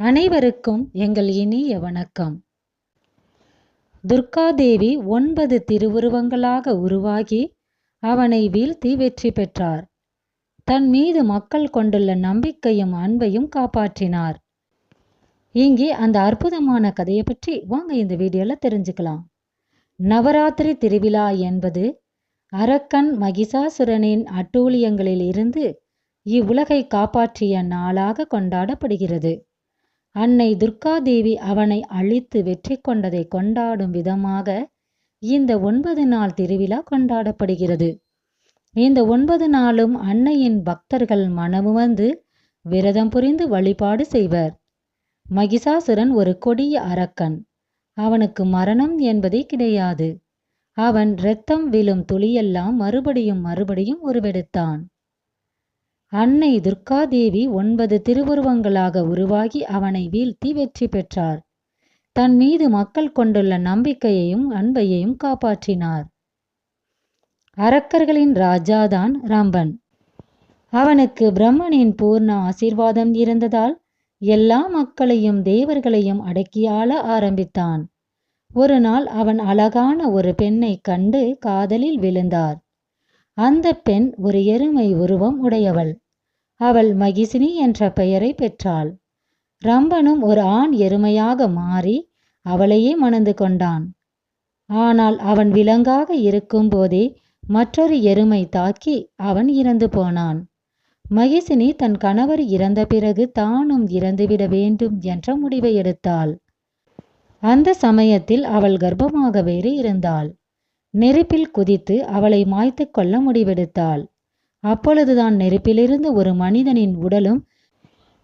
அனைவருக்கும் எங்கள் இனிய வணக்கம். துர்காதேவி ஒன்பது திருவுருவங்களாக உருவாகி அவனை வீழ்த்தி வெற்றி பெற்றார். தன் மீது மக்கள் கொண்டுள்ள நம்பிக்கையும் அன்பையும் காப்பாற்றினார். இங்கே அந்த அற்புதமான கதையை பற்றி வாங்க இந்த வீடியோவில் தெரிஞ்சுக்கலாம். நவராத்திரி திருவிழா என்பது அரக்கன் மகிஷாசுரனின் அட்டூழியங்களில் இருந்து இவ்வுலகை காப்பாற்றிய நாளாக கொண்டாடப்படுகிறது. அன்னை துர்காதேவி அவனை அழித்து வெற்றி கொண்டதை கொண்டாடும் விதமாக இந்த ஒன்பது நாள் திருவிழா கொண்டாடப்படுகிறது. இந்த ஒன்பது நாளும் அன்னையின் பக்தர்கள் மனமுவந்து விரதம் புரிந்து வழிபாடு செய்வர். மகிஷாசுரன் ஒரு கொடிய அரக்கன். அவனுக்கு மரணம் என்பதே கிடையாது. அவன் இரத்தம் விழும் துளியெல்லாம் மறுபடியும் மறுபடியும் உருவெடுத்தான். அன்னை துர்காதேவி ஒன்பது திருவுருவங்களாக உருவாகி அவனை வீழ்த்தி வெற்றி பெற்றார். தன் மீது மக்கள் கொண்டுள்ள நம்பிக்கையையும் அன்பையையும் காப்பாற்றினார். அரக்கர்களின் ராஜாதான் ரம்பன். அவனுக்கு பிரம்மனின் பூர்ண ஆசீர்வாதம் இருந்ததால் எல்லா மக்களையும் தேவர்களையும் அடக்கி ஆள ஆரம்பித்தான். ஒரு நாள் அவன் அழகான ஒரு பெண்ணை கண்டு காதலில் விழுந்தார். அந்த பெண் ஒரு எருமை உருவம் உடையவள். அவள் மகிஷினி என்ற பெயரை பெற்றாள். ரம்பனும் ஒரு ஆண் எருமையாக மாறி அவளையே மணந்து கொண்டான். ஆனால் அவன் விலங்காக இருக்கும்போதே மற்றொரு எருமை தாக்கி அவன் இறந்து போனான். மகிஷினி தன் கணவர் இறந்த பிறகு தானும் இறந்துவிட வேண்டும் என்ற முடிவை எடுத்தாள். அந்த சமயத்தில் அவள் கர்ப்பமாக வேறு இருந்தாள். நெருப்பில் குதித்து அவளை மாய்த்து கொள்ள முடிவெடுத்தாள். அப்பொழுதுதான் நெருப்பிலிருந்து ஒரு மனிதனின் உடலும்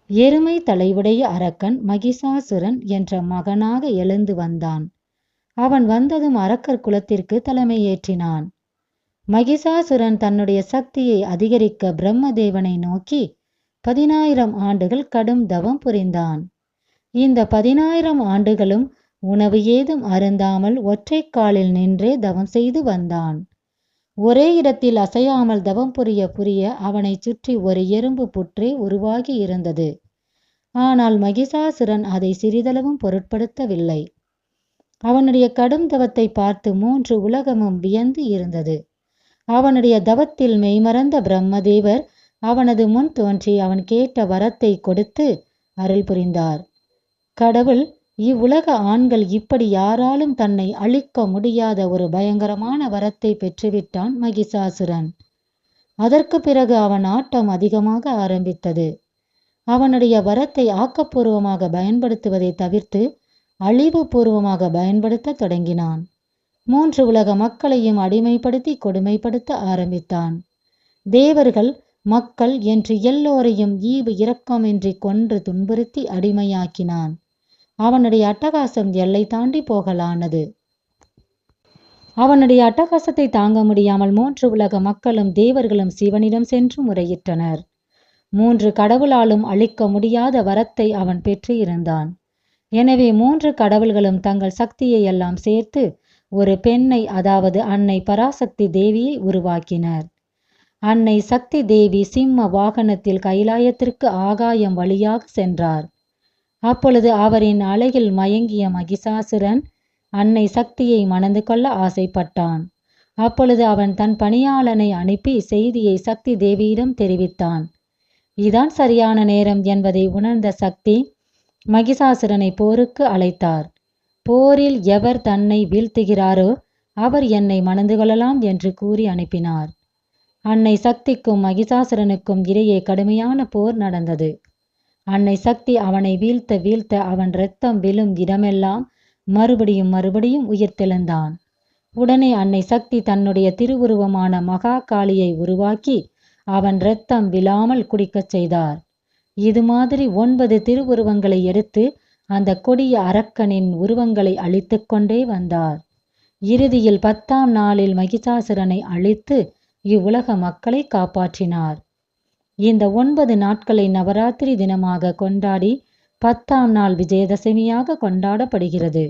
எருமை தலையுடைய அரக்கன் மகிஷாசுரன் என்ற மகனாக எழுந்து வந்தான். அவன் வந்ததும் அரக்கர் குலத்திற்கு தலைமையேற்றினான். மகிஷாசுரன் தன்னுடைய சக்தியை அதிகரிக்க பிரம்மதேவனை நோக்கி பதினாயிரம் ஆண்டுகள் கடும் தவம் புரிந்தான். இந்த பதினாயிரம் ஆண்டுகளும் உணவு ஏதும் அருந்தாமல் ஒற்றை காலில் நின்றே தவம் செய்து வந்தான். ஒரே இடத்தில் அசையாமல் தவம் புரிய புரிய அவனை சுற்றி ஒரு எறும்பு புற்றே உருவாகி இருந்தது. ஆனால் மகிஷாசுரன் அதை சிறிதளவும் பொருட்படுத்தவில்லை. அவனுடைய கடும் தவத்தை பார்த்து மூன்று உலகமும் வியந்து இருந்தது. அவனுடைய தவத்தில் மெய்மறந்த பிரம்மதேவர் அவனது முன் தோன்றி அவன் கேட்ட வரத்தை கொடுத்து அருள் புரிந்தார். கடவுள் இவ்வுலக ஆண்கள் இப்படி யாராலும் தன்னை அழிக்க முடியாத ஒரு பயங்கரமான வரத்தை பெற்றுவிட்டான் மகிஷாசுரன். அதற்கு பிறகு அவன் ஆட்டம் அதிகமாக ஆரம்பித்தது. அவனுடைய வரத்தை ஆக்கப்பூர்வமாக பயன்படுத்துவதை தவிர்த்து அழிவுபூர்வமாக பயன்படுத்த தொடங்கினான். மூன்று உலக மக்களையும் அடிமைப்படுத்தி கொடுமைப்படுத்த ஆரம்பித்தான். தேவர்கள் மக்கள் என்று எல்லோரையும் ஈவு இரக்கமின்றி கொன்று துன்புறுத்தி அடிமையாக்கினான். அவனுடைய அட்டகாசம் எல்லை தாண்டி போகலானது. அவனுடைய அட்டகாசத்தை தாங்க முடியாமல் மூன்று உலக மக்களும் தேவர்களும் சிவனிடம் சென்று முறையிட்டனர். மூன்று கடவுளாலும் அழிக்க முடியாத வரத்தை அவன் பெற்று இருந்தான் எனவே மூன்று கடவுள்களும் தங்கள் சக்தியை எல்லாம் சேர்த்து ஒரு பெண்ணை அதாவது அன்னை பராசக்தி தேவியை உருவாக்கினர். அன்னை சக்தி தேவி சிம்ம வாகனத்தில் கைலாயத்திற்கு ஆகாயம் வழியாக சென்றார். அப்பொழுது அவரின் அழகில் மயங்கிய மகிஷாசுரன் அன்னை சக்தியை மணந்து கொள்ள ஆசைப்பட்டான். அப்பொழுது அவன் தன் பணியாளனை அனுப்பி செய்தியை சக்தி தேவியிடம் தெரிவித்தான். இதான் சரியான நேரம் என்பதை உணர்ந்த சக்தி மகிஷாசுரனை போருக்கு அழைத்தார். போரில் எவர் தன்னை வீழ்த்துகிறாரோ அவர் என்னை மணந்து கொள்ளலாம் என்று கூறி அனுப்பினார். அன்னை சக்திக்கும் மகிஷாசுரனுக்கும் இடையே கடுமையான போர் நடந்தது. அன்னை சக்தி அவனை வீழ்த்த வீழ்த்த அவன் இரத்தம் விழும் இடமெல்லாம் மறுபடியும் மறுபடியும் உயிர்த்தெழுந்தான் உடனே அன்னை சக்தி தன்னுடைய திருவுருவமான மகா காளியை உருவாக்கி அவன் இரத்தம் விழாமல் குடிக்கச் செய்தார். இது மாதிரி ஒன்பது திருவுருவங்களை எடுத்து அந்த கொடிய அரக்கனின் உருவங்களை அழித்து கொண்டே வந்தார். இறுதியில் பத்தாம் நாளில் மகிஷாசுரனை அழித்து இவ்வுலக மக்களை காப்பாற்றினார். இந்த ஒன்பது நாட்களை நவராத்திரி தினமாக கொண்டாடி பத்தாம் நாள் விஜயதசமியாக கொண்டாடப்படுகிறது.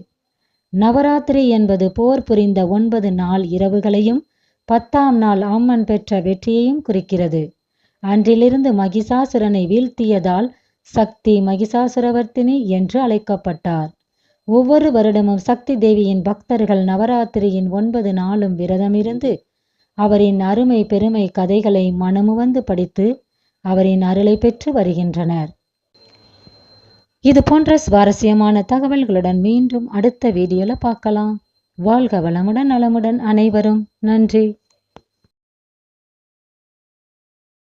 நவராத்திரி என்பது போர் புரிந்த ஒன்பது நாள் இரவுகளையும் பத்தாம் நாள் அம்மன் பெற்ற வெற்றியையும் குறிக்கிறது. அன்றிலிருந்து மகிஷாசுரனை வீழ்த்தியதால் சக்தி மகிஷாசுரவர்த்தினி என்று அழைக்கப்பட்டார். ஒவ்வொரு வருடமும் சக்தி தேவியின் பக்தர்கள் நவராத்திரியின் ஒன்பது நாளும் விரதமிருந்து அவரின் அருமை பெருமை கதைகளை மனமுவந்து படித்து அவரின் அருளை பெற்று வருகின்றனர். இது போன்ற சுவாரஸ்யமான தகவல்களுடன் மீண்டும் அடுத்த வீடியோல பார்க்கலாம். வாழ்க வளமுடன் நலமுடன் அனைவரும். நன்றி.